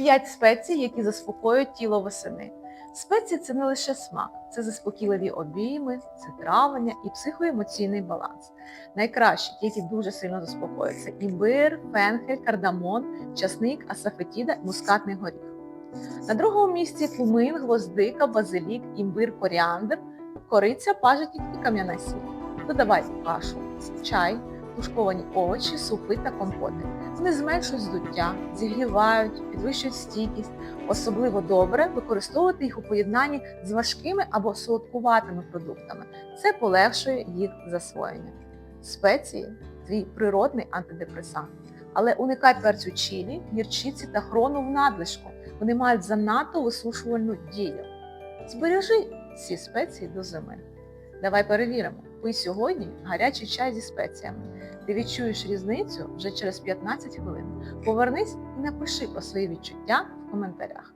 5 спецій, які заспокоюють тіло восени. Спеції це не лише смак, це заспокійливі обійми, це травлення і психоемоційний баланс. Найкращі, ті, які дуже сильно заспокоюють, це імбир, фенхель, кардамон, часник, асафетіда, мускатний горіх. На другому місці кумин, гвоздика, базилік, імбир, коріандр, кориця, пажитник і кам'яна сіль. Додавай кашу, чай, тушковані овочі, супи та компоти. Вони зменшують здуття, зігрівають, підвищують стійкість. Особливо добре використовувати їх у поєднанні з важкими або солодкуватими продуктами. Це полегшує їх засвоєння. Спеції твій природний антидепресант. Але уникай перцю чилі, гірчиці та хрону в надлишку. Вони мають занадто висушувальну дію. Збережи ці спеції до зими. Давай перевіримо. Пий сьогодні гарячий чай зі спеціями. Ти відчуєш різницю вже через 15 хвилин. Повернись і напиши про свої відчуття в коментарях.